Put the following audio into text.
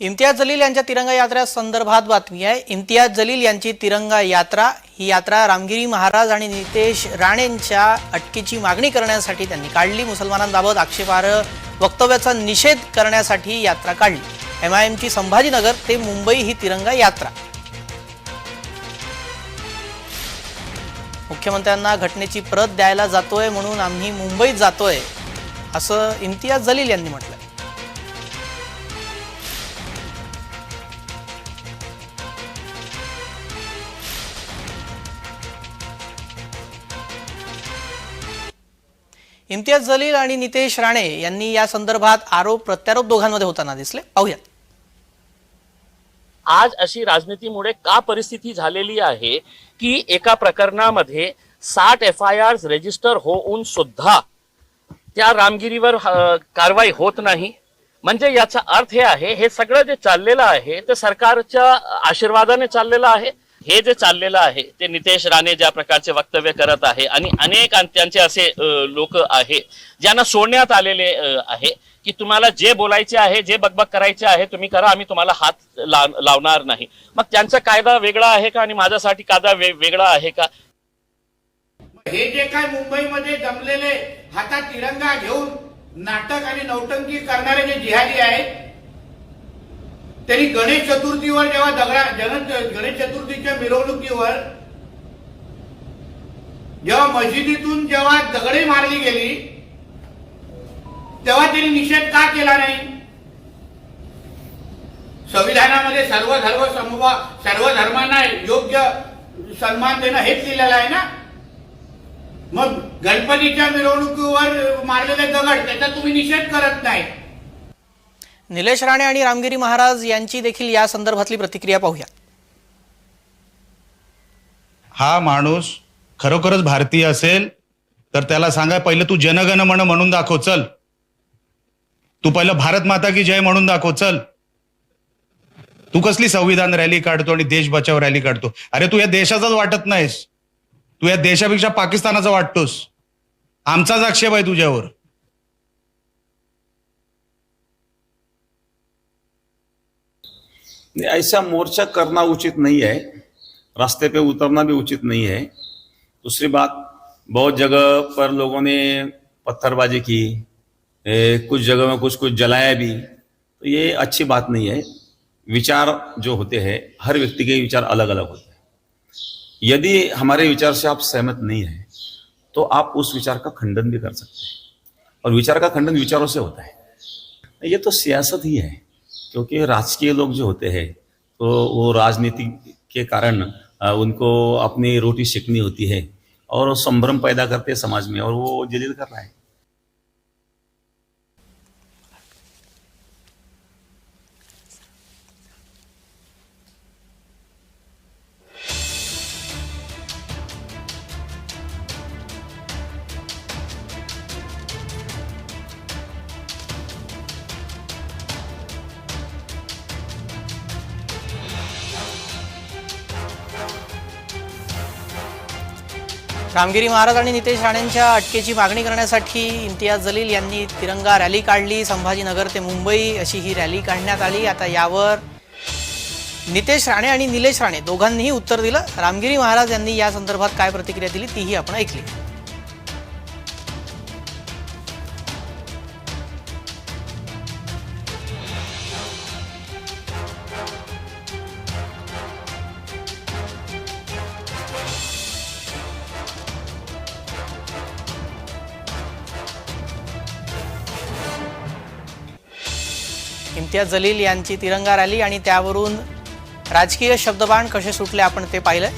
इम्तियाज जलील यांच्या तिरंगा यात्रा संदर्भात बातमी आहे. इम्तियाज जलील यांची तिरंगा यात्रा ही यात्रा रामगिरी महाराज आणि नितेश राणेंच्या अटकेची मागणी करण्यासाठी त्यांनी काढली. मुसलमानांबाबत आक्षेपार्ह वक्तव्याचा निषेध करण्यासाठी यात्रा काढली. एम आय एमची संभाजीनगर ते मुंबई ही तिरंगा यात्रा. मुख्यमंत्र्यांना घटनेची प्रत द्यायला जातोय म्हणून आम्ही मुंबईत जातोय असं इम्तियाज जलील यांनी म्हटलं इम्तियाज जलील आणि नितेश राणे यांनी या संदर्भात आरोप प्रत्यारोप दोघांमध्ये होताना दिसले. पाहूयात. आज अशी राजनीतीमुळे का परिस्थिती झालेली आहे की एका प्रकरणामध्ये साठ एफ आय आर रेजिस्टर होऊन सुद्धा त्या रामगिरीवर कारवाई होत नाही. म्हणजे याचा अर्थ हे आहे हे सगळं जे चाललेलं आहे ते सरकारच्या आशीर्वादाने चाललेलं आहे. हे जे चाललेलं आहे ते नितेश राणे ज्या प्रकारचे वक्तव्य करत आहे आणि अनेक त्यांचे असे लोक आहे ज्यांना सोडण्यात आलेले आहे की तुम्हाला जे बोलायचे आहे जे बकबक करायचे आहे तुम्ही करा आम्ही तुम्हाला हात लाव- लावणार नाही. मग त्यांचा कायदा वेगळा आहे का आणि माझ्यासाठी कायदा वेगळा आहे का? हे जे काय मुंबईमध्ये जमलेले हातात तिरंगा घेऊन नाटक आणि नौटंकी करणारे जे जिहादी आहेत त्यांनी गणेश चतुर्थीवर जेव्हा दगडा जन गणेश चतुर्थीच्या मिरवणुकीवर जेव्हा मशिदीतून जेव्हा दगडे मारली गेली तेव्हा त्यांनी निषेध का केला नाही? संविधानामध्ये सर्व धर्म समूह सर्व धर्मांना योग्य सन्मान देणं हेच लिहिलेलं आहे ना? मग गणपतीच्या मिरवणुकीवर मारलेले दगड त्याचा तुम्ही निषेध करत नाही. निलेश राणे आणि रामगिरी महाराज यांची देखील या संदर्भातली प्रतिक्रिया पाहूया. हा माणूस खरोखरच भारतीय असेल तर त्याला सांगा पहिलं तू जनगण म्हण म्हणून दाखव चल. तू पहिलं भारत माता की जय म्हणून दाखव चल. तू कसली संविधान रॅली काढतो आणि देश बचाव रॅली काढतो? अरे तू या देशाचाच वाटत नाहीस. तू या देशापेक्षा पाकिस्तानाचा वाटतोस. आमचाच आक्षेप आहे तुझ्यावर. ऐसा मोर्चा करना उचित नहीं है रास्ते पे उतरना भी उचित नहीं है। दूसरी बात बहुत जगह पर लोगों ने पत्थरबाजी की ए, कुछ जगह में कुछ कुछ जलाया भी तो ये अच्छी बात नहीं है। विचार जो होते हैं हर व्यक्ति के विचार अलग अलग होते हैं। यदि हमारे विचार से आप सहमत नहीं है तो आप उस विचार का खंडन भी कर सकते हैं। और विचार का खंडन विचारों से होता है। ये तो सियासत ही है। क्योंकि राजकीय लोग जो होते हैं तो वो राजनीति के कारण उनको अपनी रोटी सेकनी होती है और संभ्रम पैदा करते हैं समाज में और वो जलील कर रहा है। रामगिरी महाराज आणि नितेश राणेंच्या अटकेची मागणी करण्यासाठी इम्तियाज जलील यांनी तिरंगा रॅली काढली. संभाजीनगर ते मुंबई अशी ही रॅली काढण्यात आली. आता यावर नितेश राणे आणि निलेश राणे दोघांनीही उत्तर दिलं. रामगिरी महाराज यांनी या संदर्भात काय प्रतिक्रिया दिली तीही आपण ऐकली. इम्तियाज जलील यांची तिरंगा रॅली आणि त्यावरून राजकीय शब्दबाण कसे सुटले आपण ते पाहिलं